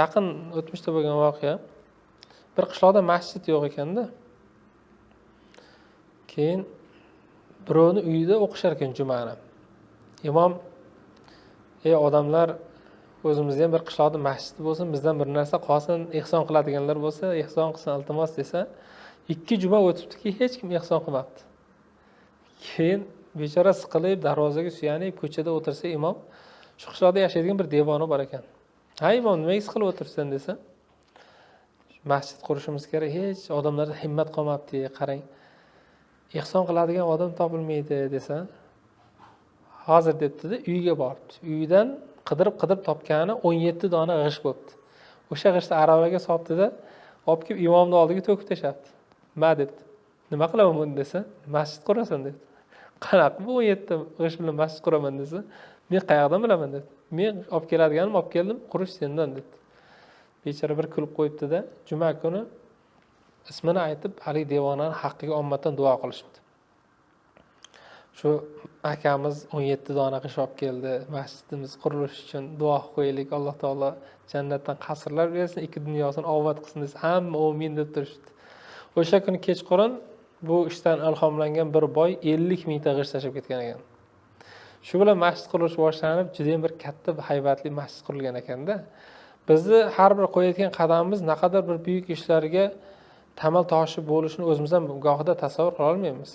yaqin o'tmishda bo'lgan voqea. Bir qishloqda masjid yo'q ekanda. Keyin birovni uyida o'qishar ekan jumani. Imom ey odamlar o'zimizda ham bir qishloqda masjid bo'lsin bizdan bir narsa qolsin ehson qiladiganlar bo'lsa ehson qilsin iltimos desa ikki juma o'tibdiki hech kim ehson qilmabdi. Keyin bechora siqilib darvozaga suyanib ko'chada o'tirsa imom shu qishloqda yashaydigan bir devona bor ekan. Ha imom nimaga qilib o'tiribsan desa masjid qurishimiz kerak hech odamlarda himmat qolmabdi qarang. Ehson qiladigan odam topilmaydi desa hozir debdida uyiga boribdi. Uyidan qidirib qidirib topgani o'n yetti dona g'isht bo'libdi o'sha g'ishtni aravaga solibdida olib kelib imomni oldiga to'kib tashlabdi. Ma debdi nima qilaman buni desa masjid qurasan debdi. Qanaqa bu yerda yetti g'isht bilan masjid quraman desa men qayoqdan bilaman? dedi. Men olib keladiganim olib keldim qurish sendan dedi. Bechora bir kulib qo'yibdida juma kuni ismini aytib haligi devonani haqqiga ommadan duo qilishibdi. Shu akamiz o'n yetti dona g'isht olib keldi masjidimiz qurilishi uchun duo qilib qo'yaylik alloh taolo jannatdan qasrlar bersin ikki dunyosini obod qilsin desa hamma omin deb turishibdi. O'sha kuni kechqurun bu ishdan ilhomlangan bir boy ellik mingta g'isht tashlab ketgan ekan. Shu bilan masjid qurilishi boshlanib judayam bir katta haybatli masjid qurilgan ekanda bizni har bir qo'yayotgan qadamimiz naqadar bir buyuk ishlarga tamal toshi bo'lishini o'zimiz ham gohida tasavvur qilolmaymiz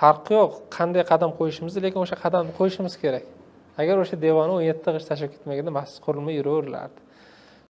farqi yo'q qanday qadam qo'yishimizni lekin o'sha qadamni qo'yishimiz kerak. Agar o'sha devoni o'n yettita g'isht tashlab ketmaganda masjid qurilmay yuraverilardi